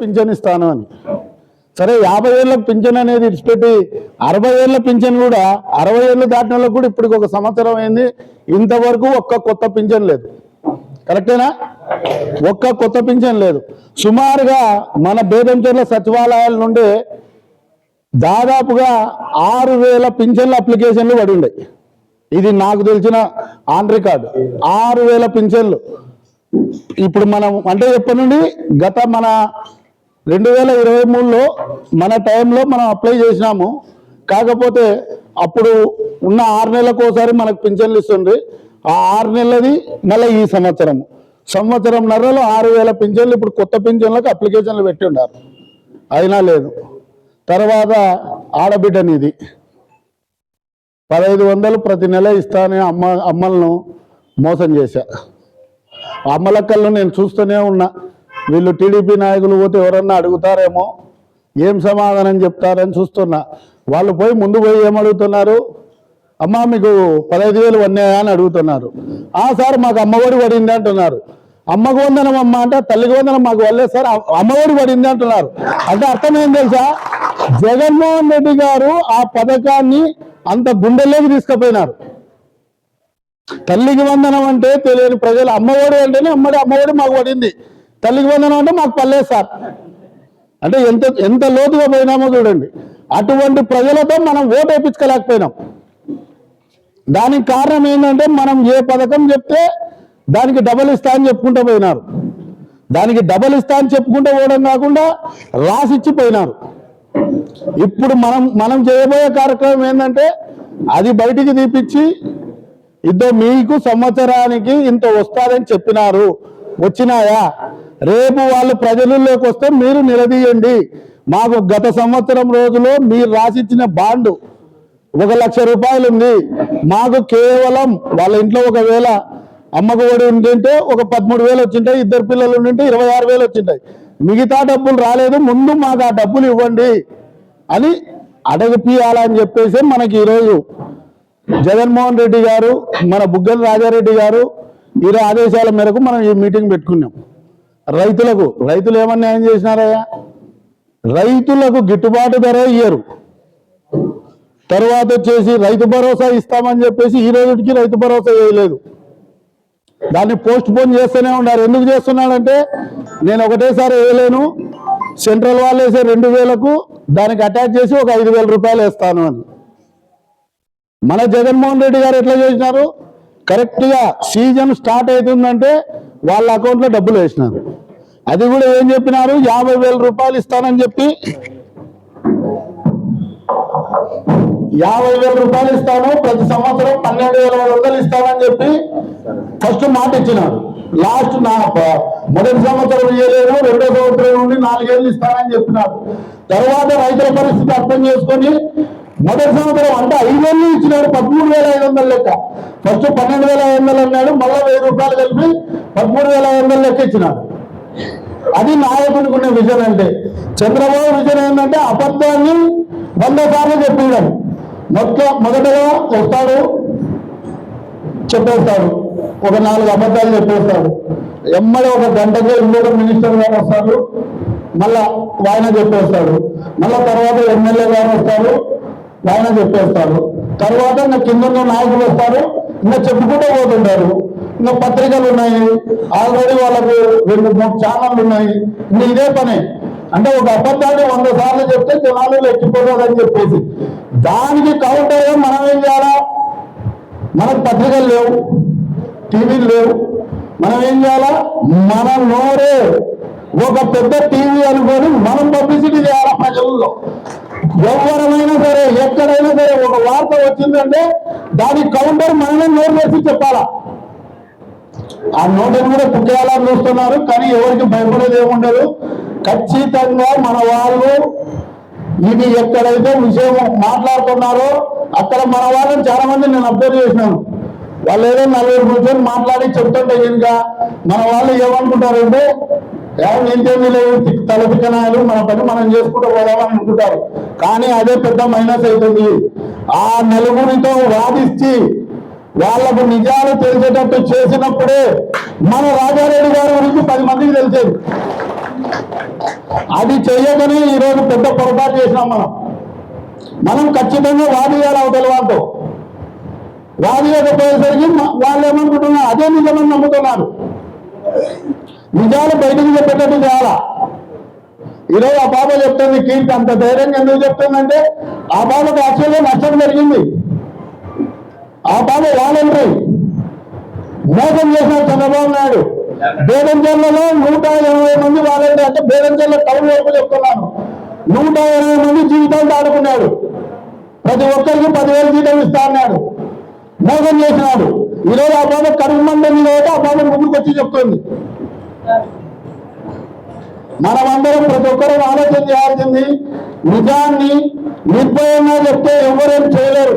Pension ఇస్తాను అని. సరే యాభై ఏళ్ళ పింఛన్ అనేది ఇచ్చిపెట్టి అరవై ఏళ్ళ పింఛన్ కూడా అరవై ఏళ్ళు దాటిన వాళ్ళకి కూడా ఇప్పటికి ఒక సంవత్సరం అయింది. ఇంతవరకు ఒక్క కొత్త పింఛన్ లేదు. కరెక్టేనా? ఒక్క కొత్త పింఛన్ లేదు. సుమారుగా మన బేదంచర్ల సచివాలయాల నుండి దాదాపుగా ఆరు వేల పింఛన్ల అప్లికేషన్లు పడి ఉన్నాయి ఇది నాకు తెలిసిన ఆన్ రికార్డు. ఆరు వేల పింఛన్లు. ఇప్పుడు మనం అంటే ఎప్పటి నుండి? గత మన రెండు వేల ఇరవై మూడులో మన టైంలో మనం అప్లై చేసినాము. కాకపోతే అప్పుడు ఉన్న ఆరు నెలలకు ఒకసారి మనకు పింఛన్లు ఇస్తుంది ఆ ఆరు నెలలది మళ్ళీ ఈ సంవత్సరం. సంవత్సరం నెలలో ఆరు వేల పింఛన్లు ఇప్పుడు కొత్త పింఛన్లకు అప్లికేషన్లు పెట్టి ఉన్నారు. అయినా లేదు. తర్వాత ఆడబిడ్డనిది. పదహైదు వందలు ప్రతి నెల ఇస్తానే అమ్మ అమ్మలను మోసం చేశా. అమ్మలక్కలను నేను చూస్తూనే ఉన్నా. వీళ్ళు టీడీపీ నాయకులు పోతే ఎవరన్నా అడుగుతారేమో? ఏం సమాధానం చెప్తారని చూస్తున్నా. వాళ్ళు పోయి ముందు పోయి ఏం అడుగుతున్నారు అమ్మా మీకు పదహైదు వేలు ఉన్నాయా అని అడుగుతున్నారు. ఆ సార్ మాకు అమ్మఒడి పడింది అంటున్నారు. అమ్మకు వందనం అమ్మ అంటే తల్లికి వందనం మాకు వల్లే సార్ అమ్మఒడి పడింది అంటున్నారు. అంటే అర్థం ఏం తెలుసా? జగన్మోహన్ రెడ్డి గారు ఆ పథకాన్ని అంత గుండెల్లోకి తీసుకుపోయినారు. తల్లికి వందనం అంటే తెలియని ప్రజలు అమ్మఒడి అంటేనే అమ్మడి అమ్మఒడి మాకు పడింది. తల్లికి వందనం అంటే మాకు పర్లేదు సార్. అంటే ఎంత ఎంత లోతుగా పోయినామో చూడండి. అటువంటి ప్రజలతో మనం ఓటు వేయించుకోలేకపోయినాం. దానికి కారణం ఏంటంటే మనం ఏ పథకం చెప్తే దానికి డబల్ ఇస్తా అని చెప్పుకుంటూ పోయినారు. దానికి డబల్ ఇస్తా అని చెప్పుకుంటూ పోవడం కాకుండా రాసిచ్చి పోయినారు. ఇప్పుడు మనం మనం చేయబోయే కార్యక్రమం ఏంటంటే అది బయటికి తీపిచ్చి ఇద్దరు మీకు సంవత్సరానికి ఇంత వస్తారని చెప్పినారు. వచ్చినాయా? రేపు వాళ్ళు ప్రజలలోకి వస్తే మీరు నిలదీయండి. మాకు గత సంవత్సరం రోజులో మీరు రాసిచ్చిన బాండు ఒక లక్ష రూపాయలు ఉంది. మాకు కేవలం వాళ్ళ ఇంట్లో ఒకవేళ అమ్మకు ఒడి ఉండింటే ఒక పదమూడు వేలు వచ్చింటాయి ఇద్దరు పిల్లలు ఉండింటే ఇరవై ఆరు వేలు వచ్చింటాయి. మిగతా డబ్బులు రాలేదు ముందు మాకు ఆ డబ్బులు ఇవ్వండి అని అడగపియాలని చెప్పేసి మనకి ఈరోజు జగన్మోహన్ రెడ్డి గారు మన బుగ్గల రాజారెడ్డి గారు ఈరోజు ఆదేశాల మేరకు మనం ఈ మీటింగ్ పెట్టుకున్నాం. రైతులకు రైతులు ఏమన్నా ఏం చేసినారయ్యా? రైతులకు గిట్టుబాటు ధర ఇయ్యరు. తర్వాత వచ్చేసి రైతు భరోసా ఇస్తామని చెప్పేసి ఈ రోజుకి రైతు భరోసా వేయలేదు దాన్ని పోస్ట్ పోన్ చేస్తూనే ఉన్నారు. ఎందుకు చేస్తున్నాడంటే నేను ఒకటేసారి వేయలేను. సెంట్రల్ వాళ్ళు వేసే రెండు వేలకు దానికి అటాచ్ చేసి ఒక ఐదు వేల రూపాయలు వేస్తాను అని. మన జగన్మోహన్ రెడ్డి గారు ఎట్లా చేసినారు? కరెక్ట్గా సీజన్ స్టార్ట్ అవుతుందంటే వాళ్ళ అకౌంట్లో డబ్బులు వేసినారు. అది కూడా ఏం చెప్పినారు? యాభై వేల రూపాయలు ఇస్తానని చెప్పి. యాభై వేల రూపాయలు ఇస్తాను ప్రతి సంవత్సరం పన్నెండు వేల ఐదు వందలు ఇస్తానని చెప్పి ఫస్ట్ మాట ఇచ్చినాడు లాస్ట్ నా మొదటి సంవత్సరం ఇయ్యలేను రెండో సంవత్సరం నుండి నాలుగేళ్ళు ఇస్తానని చెప్పినాడు తర్వాత రైతుల పరిస్థితి అర్థం చేసుకొని మొదటి సంవత్సరం అంటే ఐదేళ్ళు ఇచ్చినాడు పదమూడు వేల ఐదు వందల లెక్క. ఫస్ట్ పన్నెండు వేల ఐదు వందలు అన్నాడు మళ్ళీ వెయ్యి రూపాయలు కలిపి పదమూడు వేల ఐదు వందల లెక్క ఇచ్చినాడు అది నాయకునికి ఉన్న విజన్ అంటే. చంద్రబాబు విజన్ ఏంటంటే అబద్ధాన్ని వంద సార్లు చెప్పేయడం మొత్తం మొదటగా వస్తాడు చెప్పేస్తాడు. ఒక నాలుగు అబద్ధాలు చెప్పేస్తాడు. ఎమ్మడే ఒక గంటకే ఇంకోటి మినిస్టర్ గారు వస్తారు మళ్ళా వాయన చెప్పేస్తాడు. మళ్ళా తర్వాత ఎమ్మెల్యే గారు వస్తారు వాయన చెప్పేస్తారు తర్వాత ఇంకా కింద నాయకులు వస్తారు ఇంకా చెప్పుకుంటూ పోతుంటారు. ఇంకా పత్రికలు ఉన్నాయి. ఆల్రెడీ వాళ్ళకు రెండు మూడు ఛానళ్ళు ఉన్నాయి. ఇంకా ఇదే పని. అంటే ఒక అబద్ధాన్ని వంద సార్లు చెప్తే జనాలు ఎక్కిపోతుందని చెప్పేసి. దానికి కౌంటర్ మనం ఏం చేయాలా? మనకు పత్రికలు లేవు. టీవీలు లేవు. మనం ఏం చేయాలా? మన నోరే. ఒక పెద్ద టీవీ అనుకొని మనం పబ్లిసిటీ చేయాలా ప్రజల్లో? ఎవరమైనా సరే ఎక్కడైనా సరే ఒక వార్త వచ్చిందంటే దాని కౌంటర్ మనమే నోరు వేసి చెప్పాలా? ఆ నోటను కూడా పుట్టేయాలని చూస్తున్నారు కానీ ఎవరికి భయపడేది ఏముండదు. ఖచ్చితంగా మన వాళ్ళు ఇది ఎక్కడైతే విషయం మాట్లాడుతున్నారో అక్కడ మన వాళ్ళని చాలా మంది నేను అబ్జర్వ్ చేసినాను. వాళ్ళు ఏదో నలుగురు కూర్చొని మాట్లాడి చెప్తుంటే ఇంకా మన వాళ్ళు ఏమనుకుంటారంటే ఎవరు ఇంకేమీ లేవు తిక్- మన పని మనం చేసుకుంటూ పోదామని అనుకుంటారు. కానీ అదే పెద్ద మైనస్ అవుతుంది. ఆ నలుగురితో వాదిస్తే వాళ్ళకు నిజాలు తెలిసేటట్టు చేసినప్పుడే మన రాజారెడ్డి గారి గురించి పది మందికి తెలిసేది. అది చెయ్యకనే ఈరోజు పెద్ద పొరపాటు చేసినాం మనం. మనం ఖచ్చితంగా వాదియాలి అవతల వాళ్ళతో. వాదియకపోయేసరికి మ- వాళ్ళు ఏమనుకుంటున్నారు? అదే నిజమని నమ్ముతున్నారు. నిజాలు బయటకు చెప్పేటట్టు చేయాలా? ఈరోజు ఆ బాబా చెప్తుంది కీర్తి అంత ధైర్యంగా ఎందుకు చెప్తుందంటే ఆ బాబాకు యాక్చువల్గా నష్టం జరిగింది. ఆ బాధ వాలంటరీ మోసం చేసిన చంద్రబాబు నాయుడు. బేదంచెర్లలో నూట ఎనభై మంది వాలంటీర్ అంటే బేదంచెర్ల టౌన్ వరకు చెప్తున్నాను. నూట ఎనభై మంది జీవితాలు ఆడుకున్నాడు. ప్రతి ఒక్కరికి పదివేల జీతం ఇస్తా అన్నాడు. మోసం చేసినాడు. ఈరోజు ఆ బాబా కడుపు మంది మీద ఆ బాబా ముందుకు వచ్చి చెప్తుంది. మనమందరం ప్రతి ఒక్కరూ ఆలోచన చేయాల్సింది నిజాన్ని నిర్భయంగా చెప్తే ఎవరేం చేయలేరు.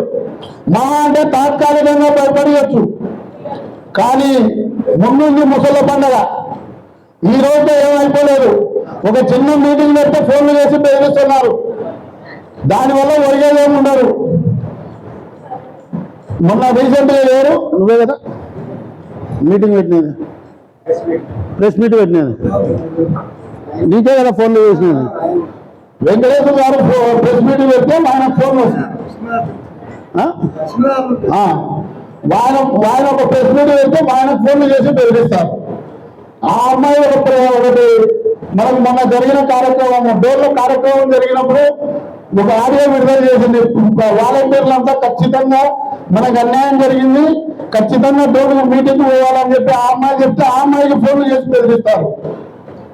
మా అంటే తాత్కాలికంగా భయపడవచ్చు కానీ ముందుంది ముసల పండగ. ఈ రోజు ఏమైపోలేదు. ఒక చిన్న మీటింగ్ పెడితే ఫోన్లు చేసి బెదిరిస్తున్నారు. దానివల్ల ఒరిగేదేమి ఉండరు మొన్న రీసెంట్గా లేరు. నువ్వే కదా? మీటింగ్ పెట్టినది. ప్రెస్ మీట్ పెట్టినది. నీకే కదా ఫోన్లు చేసినది. వెంకటేశ్వర గారు ప్రెస్ మీట్ పెడితే ఆయన ఫోన్ వస్తుంది వాయన వాయన ఒక ప్రెస్ మీట్ పెడితే ఆయన ఫోన్లు చేసి బెదిరిస్తారు. ఆ అమ్మాయి ఒక ఒకటి మనకు మొన్న జరిగిన కార్యక్రమం డోర్లో కార్యక్రమం జరిగినప్పుడు ఒక ఆడియో విడుదల చేసింది. వాలంటీర్లు అంతా ఖచ్చితంగా మనకు అన్యాయం జరిగింది. ఖచ్చితంగా డోర్లు మీటింగ్ పోవాలని చెప్పి ఆ అమ్మాయి చెప్తే ఆ అమ్మాయికి ఫోన్లు చేసి బెదిరిస్తారు.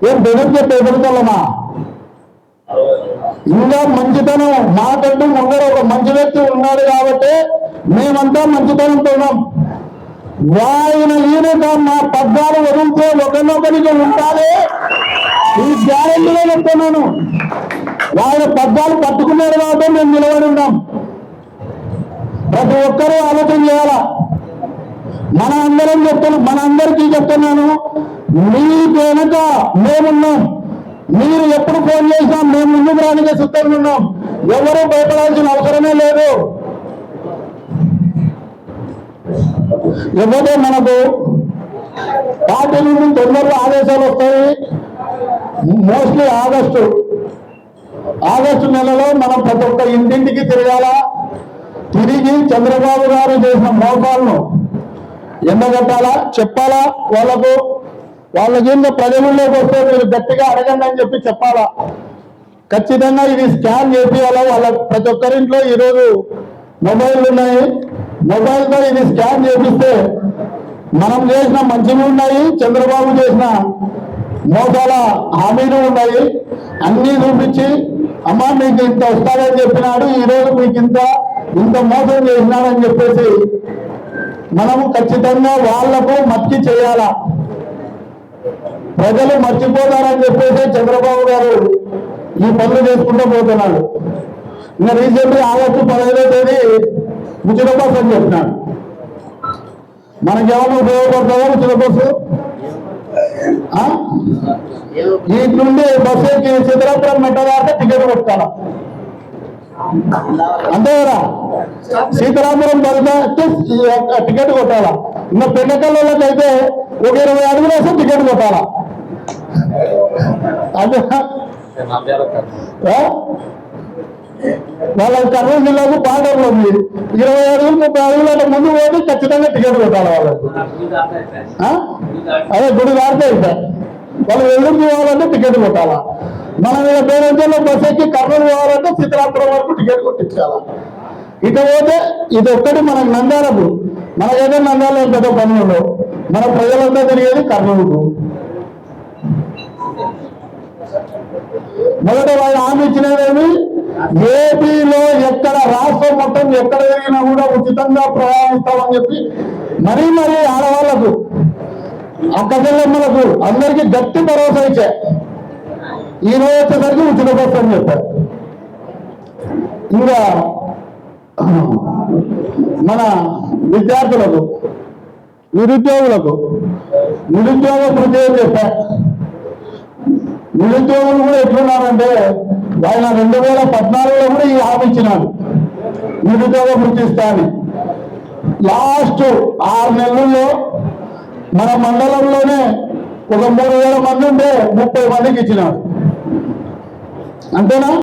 ఏం బెదిరితే బెదిరితలమా? ఇంకా మంచితనం. మాకంటూ ముందర ఒక మంచి వ్యక్తి ఉన్నాడు కాబట్టి మేమంతా మంచితనంతో ఉన్నాం. వాయిన ఈయనక మా పద్దాలు వదిలితే ఒకరినొకరికి ఉండాలి. ఈ గ్యారెంటీలో చెప్తున్నాను. వాయిన పద్దాలు పట్టుకున్నారు కాబట్టి మేము నిలబడి ఉన్నాం. ప్రతి ఒక్కరూ ఆలోచన చేయాలా? మన అందరం చెప్తున్నాం మన అందరికీ చెప్తున్నాను. మీ వెనక మేమున్నాం. మీరు ఎప్పుడు ఫోన్ చేసినా మేము ముందుకు రానికే సిద్ధంగా ఉన్నాం. ఎవరూ భయపడాల్సిన అవసరమే లేదు. లేకపోతే మనకు పార్టీ నుండి తొందరగా ఆదేశాలు వస్తాయి. మోస్ట్లీ ఆగస్టు ఆగస్టు నెలలో మనం ప్రతి ఒక్క ఇంటింటికి తిరగాల. తిరిగి చంద్రబాబు గారు చేసిన మోసాలను ఎండగట్టాలా చెప్పాలా వాళ్ళకు? వాళ్ళకి జీవితం ప్రజలలోకి వస్తే మీరు గట్టిగా అడగండి అని చెప్పి చెప్పాలా? ఖచ్చితంగా ఇది స్కాన్ చేపియాలా? వాళ్ళ ప్రతి ఒక్కరింట్లో ఈరోజు మొబైల్ ఉన్నాయి. మొబైల్తో ఇది స్కాన్ చేపిస్తే మనం చేసిన మంచివి ఉన్నాయి చంద్రబాబు చేసిన మోసాల హామీలు ఉన్నాయి. అన్నీ చూపించి అమ్మ మీకు ఇంత వస్తాడని చెప్పినాడు ఈ రోజు మీకు ఇంత ఇంత మోసం చేసినాడని చెప్పేసి మనము ఖచ్చితంగా వాళ్ళకు మత్తి చేయాలా? ప్రజలు మర్చిపోతారని చెప్పేసి చంద్రబాబు గారు ఈ పనులు చేసుకుంటూ పోతున్నాడు ఇంకా రీసెంట్ ఆగస్టు పదహైదో తేదీ ఉచిత బస్సు అని చెప్పినాడు మనకేమన్నా ఉపయోగపడుతుందా ఉచిత బస్సు ఆ? వీటి నుండి బస్సు ఎక్కి సిద్ధరాపురం మెట్టదాకా టికెట్ కొట్టాల అంతే కదా? సీతారాపురం బలితే టికెట్ కొట్టాలా? ఇంకా పెండకల్లోకి అయితే ఒక ఇరవై అడుగులు వేస్తే టికెట్ కొట్టాలా? అదే వాళ్ళ కర్నూలు జిల్లాకు బార్డర్లో ఉంది. ఇరవై అడుగులు ముప్పై అడుగులు అట్లా ముందు పోతే ఖచ్చితంగా టికెట్ కొట్టాలి వాళ్ళకు. అదే గుడి దారితే సార్ వాళ్ళు ఎదురు పోవాలంటే టికెట్ కొట్టాలా? మనం ఇలా బేరంజల్లో బస్ ఎక్కి కర్నూలు పోవాలంటే సీతారాపురం వరకు టికెట్ కొట్టించాలా? ఇటు పోతే ఇది ఒక్కటి మనకు నంద్యాలకు మనకైతే నందాలు పెద్ద పనులు మన ప్రజలంతా తిరిగేది కర్నూలుకు. మొదట వాళ్ళు హామీ ఇచ్చినదేమి? ఏపీలో ఎక్కడ రాష్ట్రం మొత్తం ఎక్కడ జరిగినా కూడా ఉచితంగా ప్రయాణిస్తామని చెప్పి మరీ మరీ ఆడవాళ్ళకు అక్కజల్లమ్మలకు అందరికీ గట్టి భరోసా ఇచ్చా ఈ రోజు వచ్చేసరికి ఉచిత బస్సు అని చెప్పారు. ఇంకా మన విద్యార్థులకు నిరుద్యోగులకు నిరుద్యోగ వృద్ధి చెప్పారు నిరుద్యోగులు కూడా ఎట్లున్నారంటే ఆయన రెండు వేల పద్నాలుగులో కూడా ఈ హామీ ఇచ్చినాడు. నిరుద్యోగ వృత్తి లాస్ట్ ఆరు నెలల్లో మన మండలంలోనే ఒక మూడు వేల మంది ఉంటే ముప్పై మందికి ఇచ్చినాడు. అంతేనా?